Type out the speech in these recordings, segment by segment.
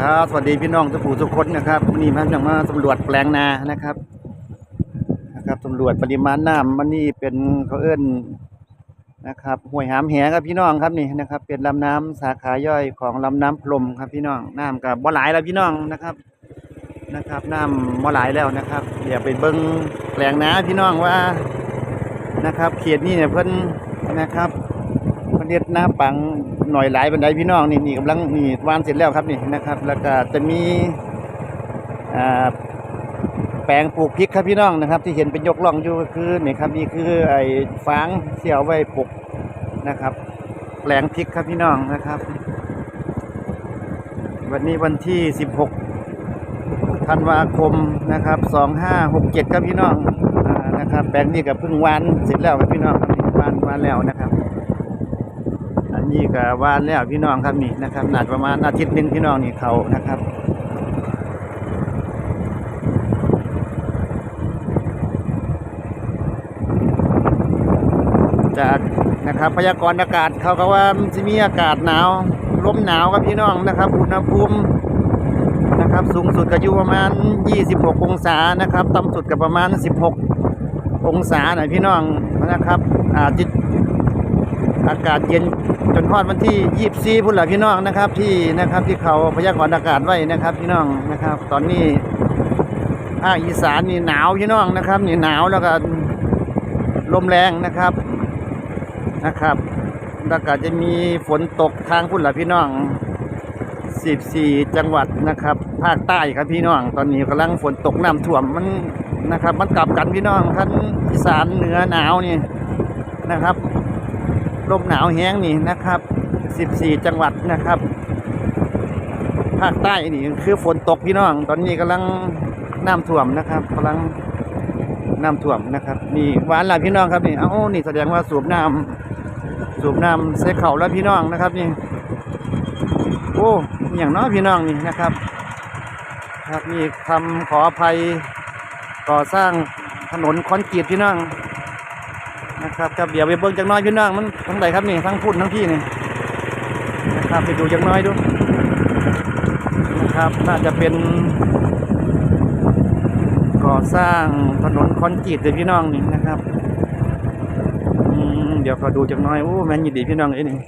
ครับสวัสดีพี่น้องทุกผู้ทุกคนนะครับวันนี้มาจะมาสำรวจแปลงนานะครับนะครับสำรวจปริมาณน้ำมันนี่เป็นเขาเอิ้นนะครับห้วยหามแหครับพี่น้องครับนี่นะครับ เป็นลำน้ำสาขาย่อยของลำน้ำพรมครับพี่น้องน้ำกับบ่อหลายแล้วพี่น้องนะครับนะครับน้ำบ่อหลายแล้วนะครับเดี๋ยวไปเบิ้งแปลงนาพี่น้องว่านะครับ เขตนี้เนี่ยเพิ่นนะครับ ประเทศหน้าปังหน่อยหลายบันไดพี่น้องนี่นี่กำลังนี่วานเสร็จแล้วครับนี่นะครับ แล้วก็จะมีแปลงปลูกพริกครับพี่น้องนะครับ ที่เห็นเป็นยกล่องอยู่ก็คือนี่ครับนี่คือไอ้ฟางเสี่ยวไว้ปลูกนะครับ แปลงพริกครับพี่น้องนะครับ วันนี้วันที่ 16ธันวาคมนะครับ 2567 ครับพี่น้องอนะครับ แปลงนี้ก็เพิ่งวานเสร็จแล้วครับพี่น้องครับวานวานแล้วนะครับ นนี้ก็ว่านแล้วพี่น้องครับนี่นะครับหนาประมาณอาทิตย์หนึ่งพี่น้องนี่เขานะครับจากนะครับพยากรณ์อากาศเขาก็ว่าจะมีอากาศหนาวลมหนาวครับพี่น้องนะครับ อุณหภูมินะครับ สูงสุดก็อยู่ประมาณ 26 องศานะครับต่ำสุดก็ประมาณ 16 องศาหน่อยพี่น้องนะครับอาจจะอากาศเย็น จนฮอดวันที่24พุ่นละพี่น้องนะครับ ที่นะครับที่เขาพยากรณ์อากาศไว้นะครับ พี่น้องนะครับ ตอนนี้ภาคอีสานนี่หนาวพี่น้องนะครับ นี่หนาวแล้วก็ลมแรงนะครับนะครับแล้วก็จะมีฝนตกทางพุ่นละพี่น้อง14 จังหวัดนะครับ ภาคใต้ครับพี่น้อง ตอนนี้กำลังฝนตกน้ำท่วมมันนะครับ มันกลับกันพี่น้องท่านอีสานเหนือหนาวนี่นะครับ ลมหนาวแห้งนี่นะครับ 14 จังหวัดนะครับ ภาคใต้นี่คือฝนตกพี่น้อง ตอนนี้กำลังน้ำท่วมนะครับกำลังน้ำท่วมนะครับ นี่หวานละพี่น้องครับนี่เอ้านี่แสดงว่าสูบน้ำสูบน้ำเสเข่าแล้วพี่น้องนะครับนี่ โอ้อย่างน้อยพี่น้องนี่นะครับครับนี่คำขออภัยก่อสร้างถนนคอนกรีตพี่น้อง นะครับครับเดี๋ยวไปเบิ่งจักน้อยพี่น้องมันทั้งใดครับนี่ทั้งพุ่นทั้งพี่นี่นะครับไปดูจักน้อยดูนะครับน่าจะเป็นก่อสร้างถนนคอนกรีตเลยพี่น้องนี่นะครับเดี๋ยวขอดูจักน้อยโอ้แม่นยินดีพี่น้องเอ้นี่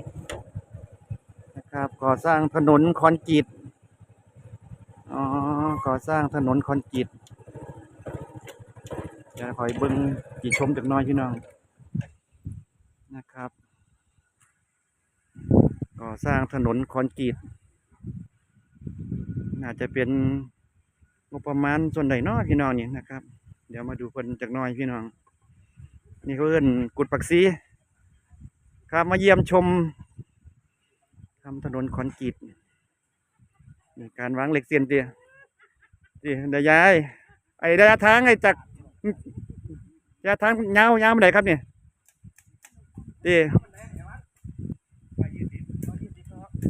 นะครับก่อสร้างถนนคอนกรีตอ๋อก่อสร้างถนนคอนกรีตเดี๋ยวคอยเบิ่งจีชมจักน้อยพี่น้อง นะครับ ก่อสร้างถนนคอนกรีตน่าจะเป็นงบประมาณส่วนใดนาะพี่น้องนี่นะครับ เดี๋ยวมาดูคนจากน้อยพี่น้อง นี่เขาเอิ้นกุดปักซีครับมาเยี่ยมชมทำถนนคอนกรีตนี่การวางเหล็กเสียนเตียเดี๋ยวยายไอ้ระยะทางไอ้จากระยะทางยาวยาวมาไหนครับเนี่ย ดี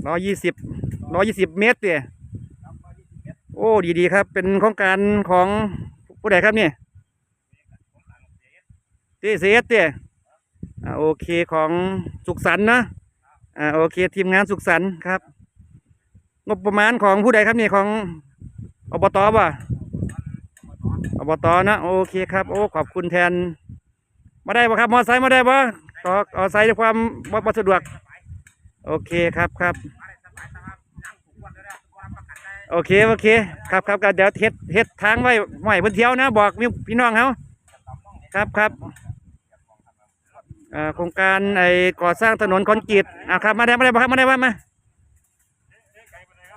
ร้อยยี่สิบร้อยยี่สิบเมตรเดียโอ้ดีดีๆครับ เป็นโครงการของผู้ใดครับเนี่ยทีเสียเดียอ่าโอเคของสุขสันนะอ่าโอเค ทีมงานสุขสันครับ งบประมาณของผู้ใดครับเนี่ยของอบตป่ะอบตนะโอเคครับ โอ้ขอบคุณแทนมาได้ป่ะครับมอไซค์มาได้ป่ะ ต่อเอาใส่ด้วยความบ่บ่สะดวก โอเคครับครับโอเคโอเค ครับครับก็เดี๋ยวเฮ็ดเฮ็ดทางไว้ไว้เพิ่นเที่ยวนะ บอกพี่น้องเขาครับครับโครงการไอ้ก่อสร้างถนนคอนกรีตอ่าครับมาได้มาได้ครับมาได้บ่มา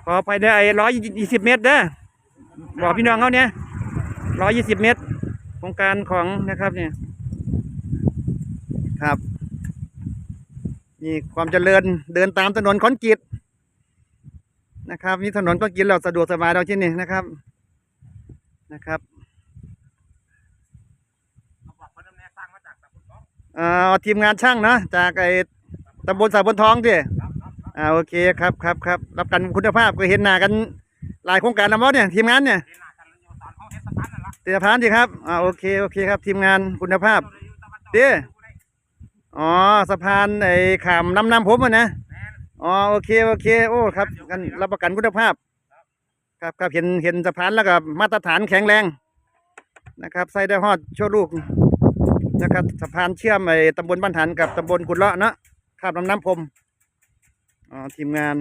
ขอไปเด้ไอ้ร้อยยี่สิบเมตรเด้อบอกพี่น้องเขาเนี่ยร้อยยี่สิบเมตร โครงการของนะครับเนี่ยครับ นี่ความเจริญเดินตามถนนคอนกรีตนะครับนี่ถนนคอนกรีตเราสะดวกสบายเราที่นี่นะครับนะครับเอ่อทีมงานช่างเนาะจากไอ้ตำบลสาบนทองดิอ่าโอเคครับครับครับรับกันคุณภาพก็เห็นหน้ากันหลายโครงการแล้วมั้งเนี่ยทีมงานเนี่ยเตียพานดิครับอ่าโอเคโอเคครับ ทีมงานคุณภาพเด้ อ๋อสะพานไอ้ขามน้ำน้ำผมอะนะอ๋อโอเคโอเค โอ้ครับกันรับประกันคุณภาพ ครับครับเห็นเห็นสะพานแล้วก็มาตรฐานแข็งแรงนะครับใส่ได้ฮอดโชว์ลูกนะครับสะพานเชื่อมไอ้ตำบลบ้านฐานกับตำบลกุดเลาะเนาะข้ามลำน้ำพรมอ๋อทีมงาน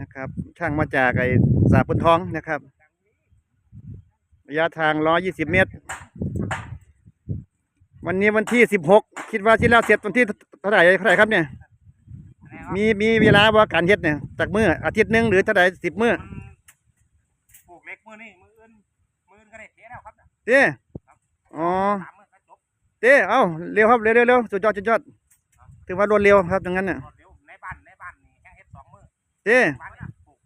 นะครับ ช่างมาจากไอ้สาพุนทองนะครับ ระยะทาง 120 เมตร วันนี้วันที่16คิดว่าที่แล้วเสร็จวันที่เท่าไหร่เท่าไหร่ครับเนี่ย มีมีเวลาว่าการเฮ็ดเนี่ยจากมืออาทิตย์หนึงหรือเท่าไหร่สิบมือปลูกเล็กมือนี่มืออื่นมืออื่นก็ได้เทแล้วครับน่ะเต้อ๋อสามมือก็จบเต้เอ้าเร็วครับเร็วเร็วเร็วสุดยอดสุดยอดถือว่ารวดเร็วครับอย่างนั้นน่ะรวดเร็วในบ้านในบ้านนี่แค่เฮ็ดสองมือเต้บ้านนี่ปลูก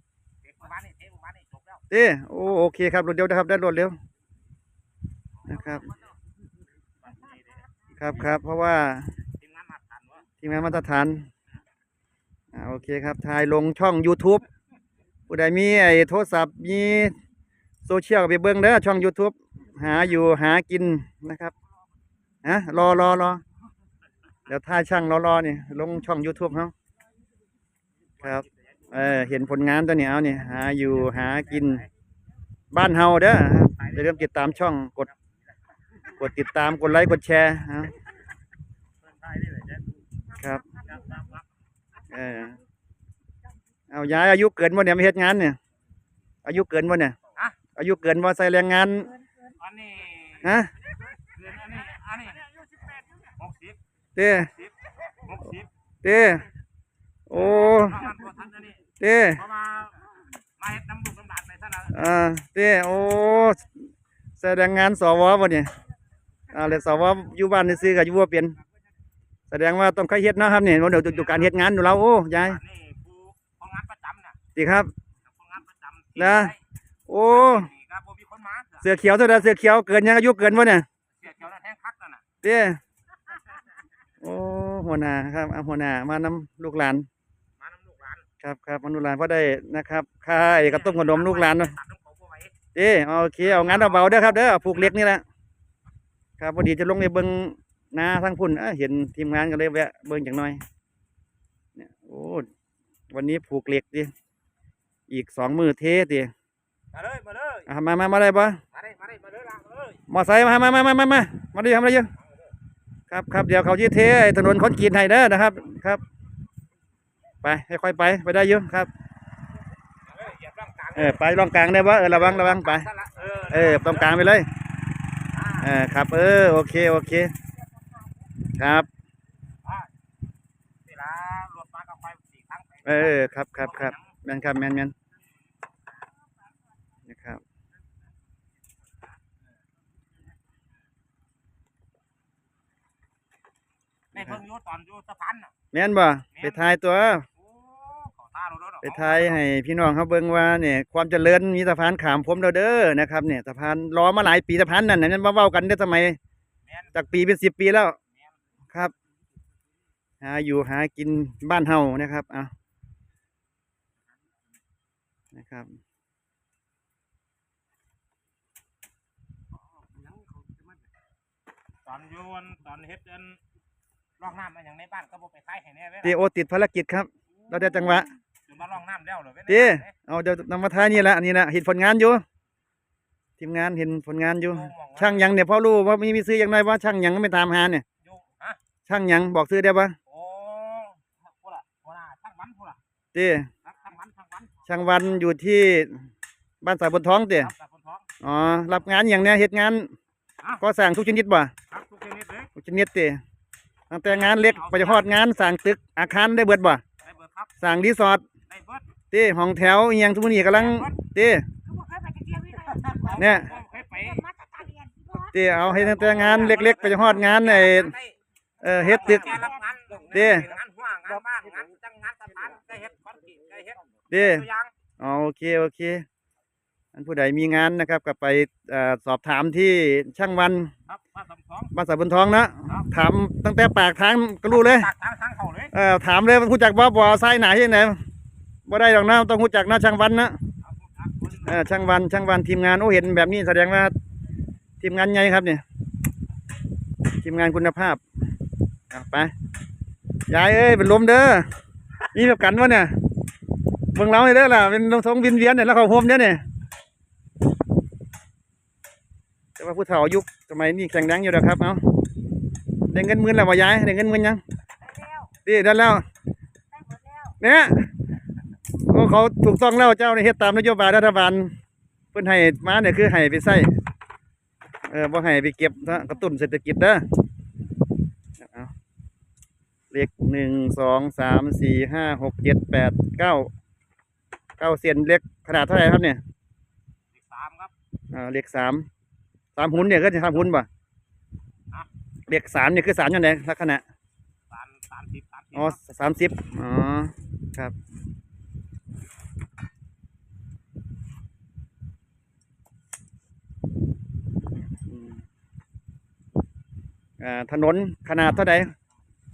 เด็กบ้านนี่เทบ้านนี่จบแล้วเต้โอ้โอเคครับรวดเร็วนะครับได้รวดเร็วนะครับ ครับครับเพราะว่าทีมงานมาทันวะทีมงานมาตรฐานอ่าโอเคครับถ่ายลงช่อง YouTube ผู้ใดมีไอ้โทรศัพท์มีโซเชียลก็ไปเบิ่งเด้อช่อง YouTube หาอยู่หากินนะครับฮะรอรอรอเดี๋ยวถ่ายช่างรอรอนี่ลงช่อง YouTube เขาครับเออเห็นผลงานตัวนี้เอานี่หาอยู่หากินบ้านเฮาเด้อครับอย่าลืมติดตามช่องกด กดติดตามกดไลค์กดแชร์เอาเพื่อนไทยนี่แหละเจ๊ครับครับครับครับเออเอาย้ายอายุเกินบ่เนี่ยมาเฮ็ดงานเนี่ย อายุเกินบ่เนี่ยฮะอายุเกินบ่ใส่แรงงานอันนี้ฮะเดือนอันนี้อันนี้หกสิบเต้สิบหกสิบเต้โอ้ประมาณบ่ทันอันนี้เต้เพราะว่ามาเฮ็ดน้ำลูกน้ำดาดไปซะแล้วอ่าเต้โอ้ใส่แรงงานสวบ่เนี่ย อ่าเลยสวอยู่บ้านซื่อๆก็อยู่บ่เป็นแสดงว่าต้องเคยเฮ็ดเนาะครับเนี่ยเดี๋ยวดูการเฮ็ดงานอยู่แล้วโอ้ยายอันนี้ผู้คนงานประจำน่ะติครับคนงานประจำนะโอ้นี่ครับบ่มีคนมาเสือเสือเขียวเท่าใดเสือเขียวเกินยังอายุเกินบ่เนี่ยเสือเขียวน่ะแท่งคักนั่นน่ะเต้โอ้หัวหน้าครับเอาหัวหน้ามานำลูกหลานมาน้ำลูกหลานครับครับมนุษย์หลานพอได้นะครับค่าไอ้กระต้มขนมลูกหลานเนาะตัดน้ำเขาบ่ไหวเอ้เอาโอเคเอางานเบาๆเด้อครับเด้อเอาผูกเหล็กนี่แหละ ครับพอดีจะลงไปเบิ่งนาทั้งพุ่นเอ้อเห็นทีมงานก็เลยแวะเบิ่งจังหน่อยเนี่ยโอ้วันนี้ผูกเหล็กดิอีกสองมือเทดิมาเลยมาเลยอะมามามาได้ปะมาเลยมาเลยมาเลยล่ะมาเลยมอไซค์มามามามามามามาดิทำอะไรอยู่ครับครับเดี๋ยวเขาจะเทไอ้ถนนคอนกรีตให้เด้อนะครับครับ ไปให้ค่อยไปไปได้เยอะครับมาเลยเหยียบร่างกลางเออไปร่องกลางได้ปะเออระวังระวังไปซะละเออเออตรงกลางไปเลย เออครับ เออโอเคโอเค ครับเวลารถมากับไฟสี่ครั้งไปเออครับครับครับแมนครับแมนแมนนะครับในเพิ่งอยู่ตอนอยู่สะพานน่ะแมนบ่ไปทายตัว ไปทายให้พี่น้องเขาเบิ่งว่าเนี่ยความเจริญมีสะพานขามผมเราเด้อนะครับเนี่ยสะพานรอมาหลายปีสะพานนั่นน่ะนั่นมาเว้ากันได้สมัยแม่นจากปีเป็นสิบปีแล้วแม่นครับหาอยู่หากินบ้านเฮานะครับเอานะครับตอนอยู่วันตอนเฮ็ดอันร่องน้ำมันอย่างในบ้านก็บ่ไปขายให้แน่เว้ยเตโอติดภารกิจครับ เราได้จังหวะจน มาร่องน้ำแล้วเหรอเว้ยเต้เอาเดี๋ยวนำมาท้ายนี่แหละนี่นะเห็นผลงานอยู่ทีมงานเห็นผลงานอยู่ ช่างหยังเนี่ยพ่อรู้ว่ามีมีซื้ออย่างไรว่าช่างหยังก็ไม่ตามหาเนี่ยอยู่ฮะช่างหยังบอกซื้อได้ปะโอ้พูดละพูดละช่างวันพูดละเต้ครับช่างวันช่างวันช่างวันอยู่ที่บ้านสายบนท้องเต้ครับจากคนท้องอ๋อรับงานอย่างเนี้ยเหตุงานอะก็สั่งทุกชนิดบ่ครับทุกชนิดเลยทุกชนิดเต้ตั้งแต่งานเล็กไปจนฮอดงานสั่งตึกอาคารได้เบิดบ่ได้เบิดครับสั่งรีสอร์ทได้ เบิดเต้ห้องแถวอหยังทุกมื้อนี้กำลังเต้คือบ่เคยไปจักเที่ยวนี่เลยเนี่ยเคยไปมาตรการเรียนที่บ่เต้เอาให้ตั้งแต่งานเล็ก ๆ ไปจนฮอดงานไอ้เออเฮ็ดตึกแกรับงานเด้งานหัวงานบ้านงานจังงานสถานได้เฮ็ดคอนกรีตได้เฮ็ดเต้ตัวอย่างอ๋อโอเคโอเคอันผู้ใดมีงานนะครับก็ไปเอ่อสอบถามที่ช่างวันครับมาสมสองบ้านสายบนท้องนะถามตั้งแต่ปากทางก็รู้เลยตากทางทางเขาเลยเออถามเลยมันรู้จักบ่บ่อไซไหนที่ไหน บ่ได้หรอกนะต้องรู้จักนะช่างวันนะเอาผู้จักคนเออช่างวันช่างวันทีมงานโอ้เห็นแบบนี้แสดงว่า ทีมงานใหญ่ครับเนี่ยทีมงานคุณภาพเอาไปยายเอ้ยเป็นลมเด้อนี่แบบกันวะเนี่ยเบิ่งเราให้เด้อล่ะเป็นทรงวินเวียนเนี่ยแล้วเขาโฮมเนี่ยเนี่ยแต่ว่าผู้เฒ่ายุคสมัยนี้แข็งแรงอยู่แล้วครับเอาได้เงินหมื่นแล้วบ่ยายได้เงินหมื่นยังได้แล้วดีได้แล้วได้หมดแล้วเนี่ยโอ้ เขาถูกต้องแล้วเจ้าในเฮ็ดตามนโยบายรัฐบาลเพิ่นให้มาเนี่ยคือให้ไปใส่เออบ่ให้ไปเก็บนะกระตุ้นเศรษฐกิจเด้อเอาเลขหนึ่งสองสามสี่ห้าหกเจ็ดแปดเก้าเก้าเซนเล็กขนาดเท่าไหร่ครับเนี่ยเลขสามครับอ่าเลขสามสามหุ่นเนี่ยก็จะทำหุ่นป่ะฮะเลขสามเนี่ยคือสามยังไงลักษณะสามสามสิบสามสิบอ๋อสามสิบอ๋อครับ อ่าถนนขนาดเท่าไหร่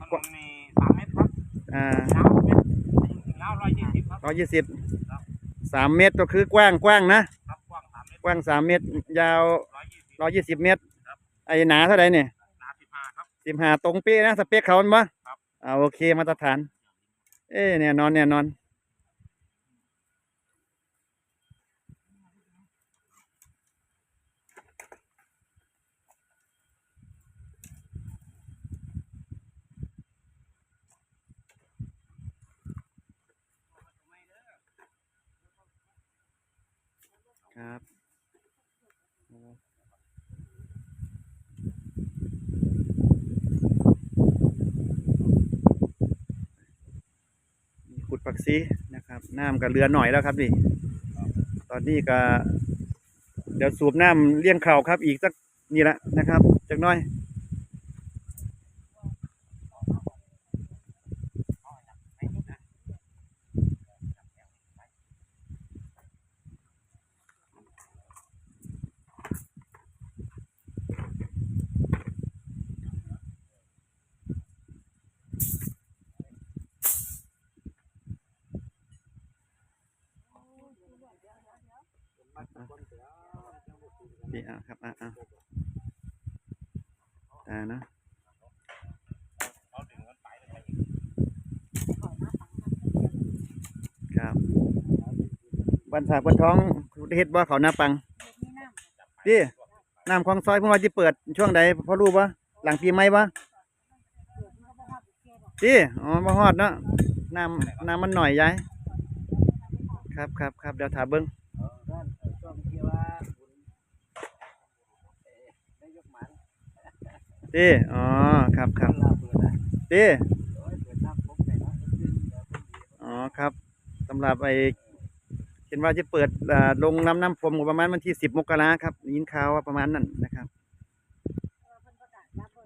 ถนนมีสามเมตรครับอ่ายาวเมตรยาวร้อยยี่สิบครับร้อยยี่สิบครับสามเมตรก็คือกว้างกว้างนะ ครับกว้างสามเมตรกว้างสามเมตร ยาวร้อยยี่สิบร้อยยี่สิบเมตรครับไอ้หนาเท่าไหร่เนี่ยหนาสิบห้าครับสิบห้าตรงเป๊ะนะสเปคเขามันปะครับอ่าโอเคมาตรฐาน เอ้แน่นอนแน่นอน ครับ ผักซีนะครับน้ำกับเรือหน่อยแล้วครับนี่ตอนนี้ก็เดี๋ยวสูบน้ำเลี้ยงเข่าครับ อีกสักนี่ละนะครับจักน้อย นี่อะครับอะอะอ่าเนอะเราดึงกันไปเลยครับบันสาบันท้องเฮ็ดบ่เขาหน้าปังเด็กนี่น้ำดิน้ำคลองซอยเพิ่นว่าสิเปิดช่วงใดพอรู้บ่หลังปีใหม่บ่เกิดมันก็บ่ฮอดเกดอกดิอ๋อบ่ฮอดเนาะน้ำน้ำมันหน่อยยายครับครับครับเดี๋ยวถามเบิ่ง ดิอ๋อ ครับครับดิอ๋อ ครับสำหรับไอ้เห็นว่าจะเปิดลงน้ำน้ำพรมประมาณวันที่10มกราครับยินข่าวว่าประมาณนั้นนะครับนประกาศรับเบิ่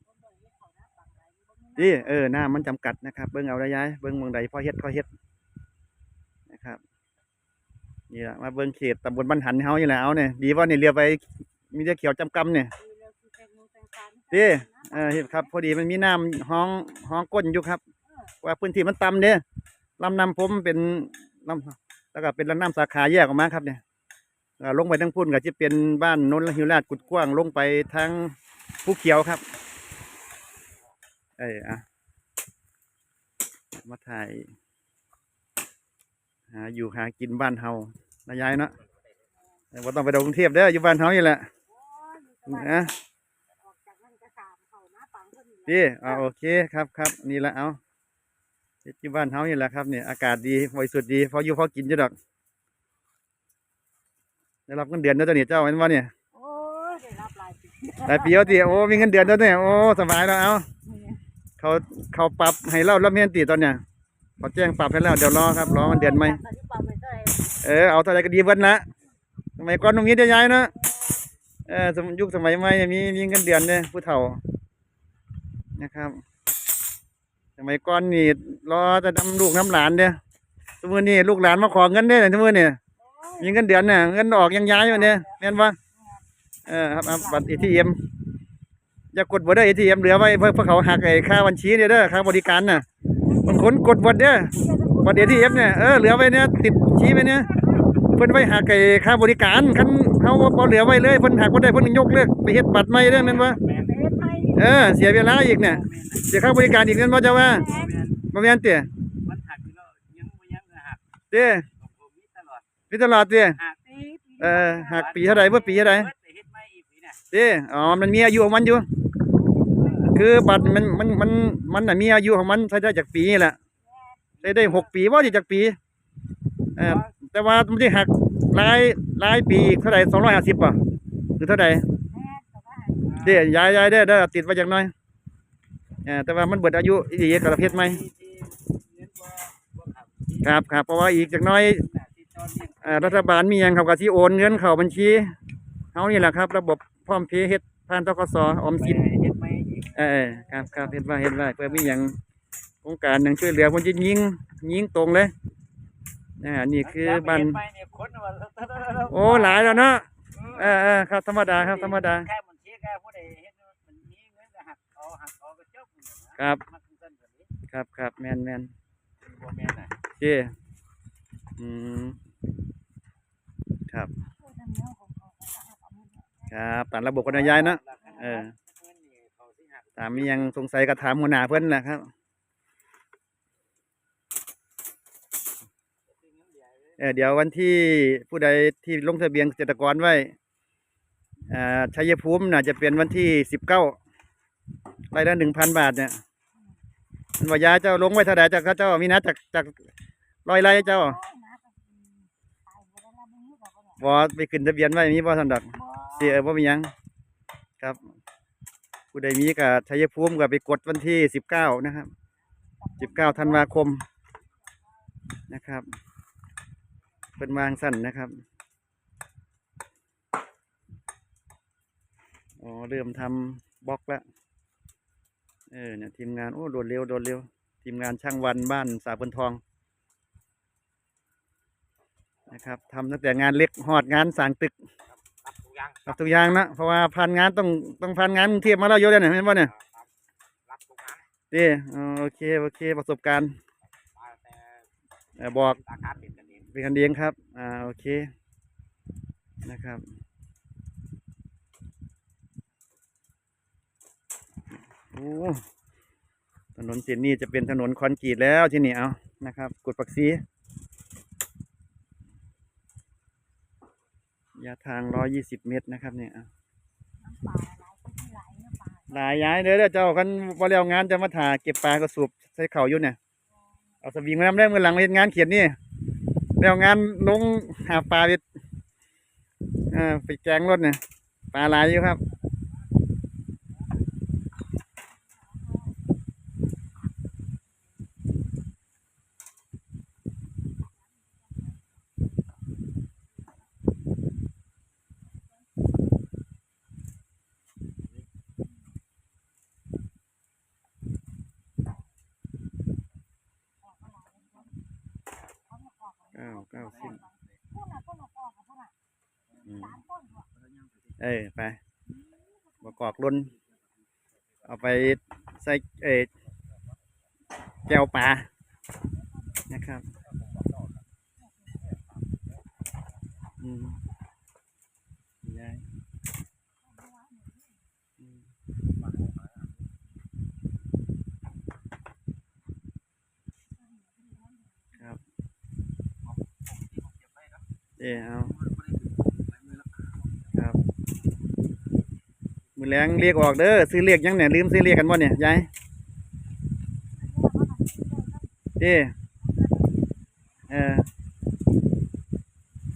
เพิ่นเบิ่งเฮ็ดเขาน้ำปักไหลบ่มีน้ำดิเออน้ำมันจำกัดนะครับ เบิ่งเอาระยายเบิ่งเมืองใดพอเฮ็ดก็เฮ็ดนะครับนี่ละมาเบิ่งเขตตำบลบ้านหันเฮานี่และเอาเนี่ยดีว่าเนี่ยเรียกไปมีแต่เขียวจำกำเนี่ย งสารดิเออเห็นครับ พอดีมันมีน้ำห้องห้องก้นอยู่ครับ ว่าพื้นที่มันต่ำเด้ลำน้ำผมเป็นลำแล้วก็เป็นลำน้ำสาขาแยกออกมาครับเนี่ยอ่าลงไปทั้งพุ่นก็จะเป็นบ้านนนท์หิวราชกุดกว้างลงไปทางภูเขียวครับเอ้ยอะมาถ่ายหาอยู่หากินบ้านเฮานะยายเนาะว่าต้องไปดกรุงเทพเด้ออยู่บ้านเฮานี่แหละโอ้ยอยู่สบายนะ ออกจากนั่นก็สามเขาน้ำปังเพิ่นนี่แหละพี่อ่าโอเคครับครับนี่แหละเอาเฮ็ดอยู่บ้านเฮานี่แหละครับเนี่ยอากาศดีบริสุทธิ์ดีพออยู่พอกินอยู่ดอกได้รับเงินเดือนแล้วตัวนี้เจ้าเห็นว่าเนี่ยโอ้ยได้รับหลายปีหลายปีแล้วตีโอ้มีเงินเดือนแล้วเนี่ยโอ้สบายแล้วเอาเขาเขาปรับให้เราแล้วเมียนตีตอนเนี่ยเขาแจ้งปรับให้แล้วเดี๋ยวรอครับรอมันเดือนไหมตอนที่ปังไปเท่าไหร่เออเอาเท่าไรก็ดีเบิ้ละสมัยก่อนตรงนี้ได้ย้ายเนาะเออสมยุคสมัยใหม่มีมีเงินเดือนเนี่ยผู้เฒ่า นะครับสมัยก่อนนี่รอจะนำลูกน้ำหลานเนี่ยสมมตินี่ลูกหลานมาขอเงินเนี่ยสมมติเนี่ยมีเงินเดือนเนี่ยเงินออกยังย้ายอยู่เนี่ยแม่นปะเออครับบัตรเอทีเอ็มอย่ากดบัตรเอทีเอ็มเหลือไว้เพื่อเพื่อเขาหักไอ้ค่าบัญชีเนี่ยเด้อค่าบริการน่ะบางคนกดบัตรเนี่ยบัตรเอทีเอ็มเนี่ยเออเหลือไว้เนี่ยติดชี้ไว้เนี่ยเพิ่นไว้หักไอ้ค่าบริการคันเขาบ่เหลือไว้เลยเพิ่นหักบ่ได้เพิ่นยกเลิกไปเฮ็ดบัตรใหม่เด้อแม่นปะแม่น เฮ็ดไทยเออเสียเวลาอีกเนี่ยเสียค่าบริการอีกเงินบ่เจ้าว่าแม่นบ่แม่นเตี้ยมันหักอยู่แล้วยังบ่ยังก็หักเด้ผมมีตลอดพี่ตลอดเด้หากปีเออหักปีเท่าไหร่เมื่อปีเท่าไหร่เบิดแต่เฮ็ดไม่อีกปีน่ะเด้อ๋อมันมีอายุของมันอยู่ คือบัตรมันมันมันมันน่ะมีอายุของมันใช้ได้จากปีนี่แหละใช้ได้หกปีว่าจะจากปีเออแต่ว่ามันที่หักรายรายปีอีกเท่าไหร่สองร้อยห้าสิบป่ะหรือเท่าไหร่แม่แต่ว่า เด้ยายยายเด้อเด้อติดไว้จากหน้อยเออแต่ว่ามันเบิดอายุอีกกับประเภทไหมที่ที่เงินบ่บ่ครับครับครับเพราะว่าอีกจากหน้อยน่ะที่ตอนเลี้ยงเอ่อรัฐบาลมีหยังเขาก็สิโอนเงินเข้าบัญชีเฮานี่แหละครับ ระบบพร้อมเพย์เฮ็ดผ่านธกสออมสินเฮ็ดไม่อีกเออครับครับเฮ็ดว่าเฮ็ดว่าเพื่อมีหยังโครงการหยังช่วยเหลือคนจะยิงยิงตรงเลยอ่านี่คือบ้านเฮ็ดไม่เนี่ยคนว่าโอ้หลายแล้วเนาะเออเออครับธรรมดาครับธรรมดา แค่มันเชียแค่ผู้ใดเฮ็ดมันมีเงินก็หักเอาหักเอาก็จบนะครับ มันคือกันแบบนี้ครับครับแม่นแม่นบ่แม่นน่ะโอเคอืมครับพูดทำเนื้อของเขาก็จะหักเอาเงินเนี่ยครับตามระบบกันนะยายเนาะเออเงินนี่เขาสิหักถามมีหยังสงสัยก็ถามหัวหน้าเพิ่นแหละครับซื้อเงินเดือนเลยเออเดี๋ยววันที่ผู้ใดที่ลงทะเบียนเกษตรกรไว้อ่า ชัยภูมิน่าจะเป็นวันที่สิบเก้ารายละหนึ่งพันบาทเนี่ยมันว่ายาเจ้าลงไว้เท่าไดจากเจ้ามีนะจากจากร้อยไรเจ้าบอไปขึ้นทะเบียนไว้มีบ่ทันดอกเสียบ่มียังครับผู้ใดมีกับชัยภูมิก็ไปกดวันที่สิบเก้านะครับสิบเก้าธันวาคมนะครับ เป็นวางสั้นนะครับ อ๋อเริ่มทำบล็อกแล้วเออเนี่ยทีมงานโอ้โดดเร็วโดดเร็ว ทีมงานช่างวันบ้านสาบนทองนะครับทำตั้งแต่งานเล็กหอดงานสร้างตึกรับทุกอย่างรับทุกอย่างนะเพราะว่าผ่านงานต้องต้องผ่านงานกรุงเทียบมาแล้วเยอะเลยเนี่ยเห็นป่ะเนี่ยรับทุกงานดีอ๋อโอเคโอเคประสบการณ์มาแต่เอ่อบอกราคาเป็นกันเองเป็นกันเองครับอ่าโอเคนะครับ โอ้ถนนเส้นนี้จะเป็นถนนคอนกรีตแล้วที่นี่เอานะครับกดปักซีระยะทางร้อยี่สิบเมตรนะครับเนี่ยเอาน้ำปลาหลายที่หลายเนื้อปลาหลายย้ายเด้อเด้อเจ้ากันพอแล้วงานจะมาถ่าเก็บปลากระสูบใส่เข่าอยู่เนี่ย เอาสวิงมาน้ำแรกมือหลังมาเห็นงานเขียนนี่แล้วงานลงหาปลาไปอ่าไปแกงรถเนี่ยปลาหลายอยู่ครับ เก้าเก้าสิบ พวกน่ะต้นออกกับพวกน่ะ อืม สามต้นพวก เอ้ยไปบกอกล้นเอาไปใส่เอแก้วปลานะครับอืมยายอืมครับเอ้เอา ครับ มือแรงเรียกออกเด้อซื้อเรียกยังเนี่ยลืมซื้อเรียกกันบ่เนี่ยยายเด้เออ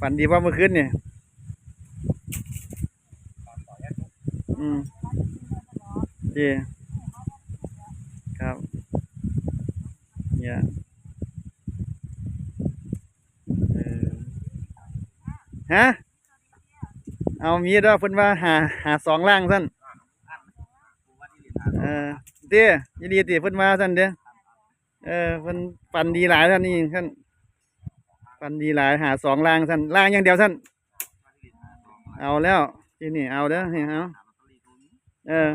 ฝันดีว่าเมื่อคืนเนี่ยอืมเด้ครับเนี่ยเออฮะ เอามีดว่าเพิ่นว่าหาหาสองล่างซั่น ออเด้ยินดีติเพิ่นว่าซั่นเด้อเออเพิ่นปันดีหลายท่านนี่ท่านปันดีหลายหาสองล่างท่านล่างอย่างเดียวท่านเอาแล้วทีนี่เอาเด้อนี่เอาเออ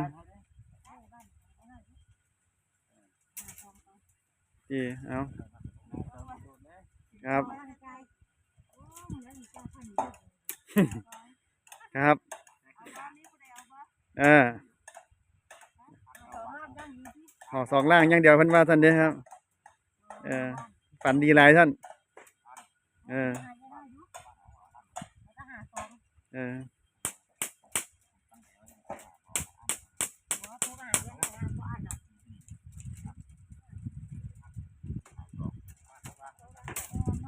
ทีเอาครับครับ เออ อสองล่างอย่างเดียวเพิ่นว่าท่านเด้อครับ เออฝันดีหลายท่าน เออ เออหัวโทรมาหายังไงอะบ่อ่านอะ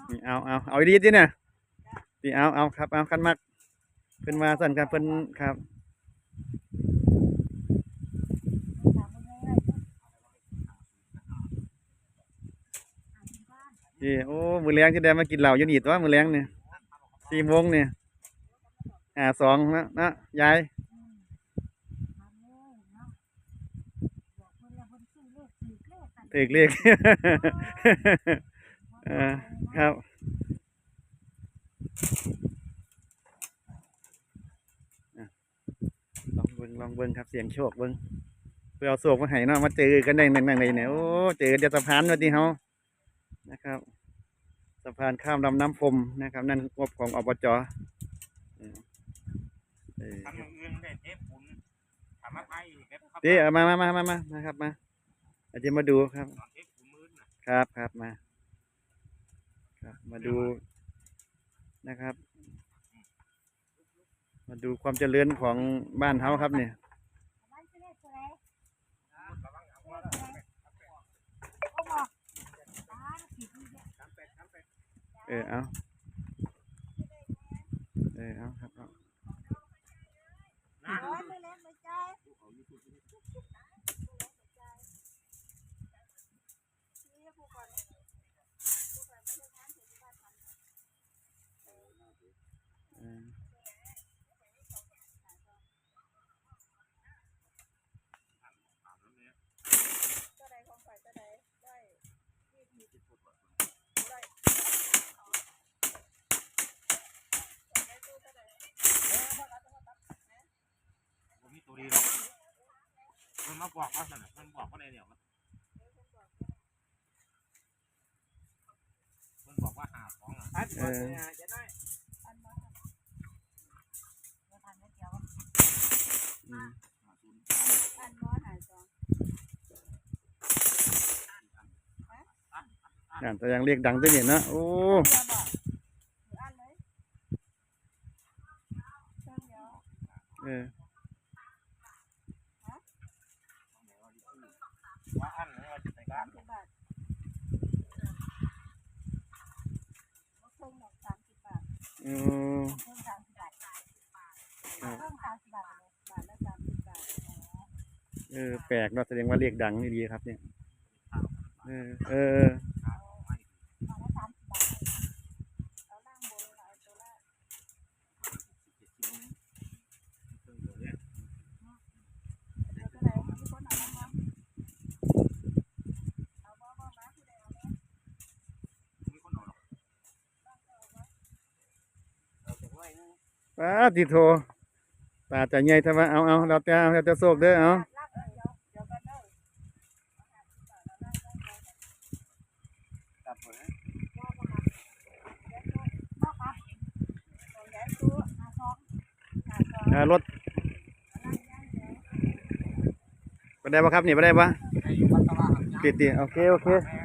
นี่เอาเอาเอาดีจีเนี่ยนี่เอาเอาครับเอาคันมักเพิ่นมาสั่นครับเพิ่นครับ ถามว่ายังไงอยู่หาที่บ้า นี่โอ้มือแรงจะได้มากินเหล้ายูนี่ตัวมือแรงเนี่ยสี่โมงเนี่ยหาสองนะนะยายอืมทำเอกเล้วเพิ่นซื้อเลขสี่เลขกันเตกเลขเอครับลองเบิ่งลองเบิ่งครับเสียงโชคเบิ่งเพื่อเอาโศกมาให้เนาะมาเจอกันได้นั่งๆเลยเนี่ยโอ้เจอเดียวสะพานวันที่เฮานะครับ พานข้ามลำน้ำพรมนะครับ นั่นงบของอบจเออเออทำอย่างอื่นได้เทปปุ่นทำมาไพ่เก็บเข้าเดี๋ยวเอามามามามามานะครับมาอาจจะมาดูครับตอนเทปปุ่นมืดน่ะครับครับมา ครับมาดูนะครับ มาดูความเจริญของบ้านเฮาครับเนี่ย บ้านซื้อเลขตัวไหนโอ้บอกบ้านผิดนี่เนี่ย เออเอา บอกว่าสนะมันบอกว่าอะไรเนี่ยมันมันบอกว่าหาของอะเออ จะได้อันมาเราทานไม่เกี่ยวอืมอันมอหายสองอ่านแต่ยังเรียกดังตัวเนี่ยนะโอ้เดียวบอกหรือ อืมเออแปลกเนาะแสดงว่าเรียกดังนี่ดีครับ เนี่ย เออเออ บาทละสามสิบบาทเอาล่างบนเอาตัวล่าง เครื่องเดียวเนี่ย เอาตัวไหนมีคนเอาบ้างมั้งเอาบ้างบ้างมาผู้ใดเอาบ้าง มีคนเอาหรอกเราจะไว้นะ ป้าติโทตาจะใหญ่ทำไมเอาเอาเราจะเอาเราจะโศกเด้อเอารับเออเดี๋ยวเดี๋ยวกันเด้อตัดหมดนะพ่อครับตัวใหญ่ตัวหาซองหาซองอ่ารถไปได้ปะครับนี่ไปได้ปะไอ้วัดตะวันติดติโอเค โอเคแม่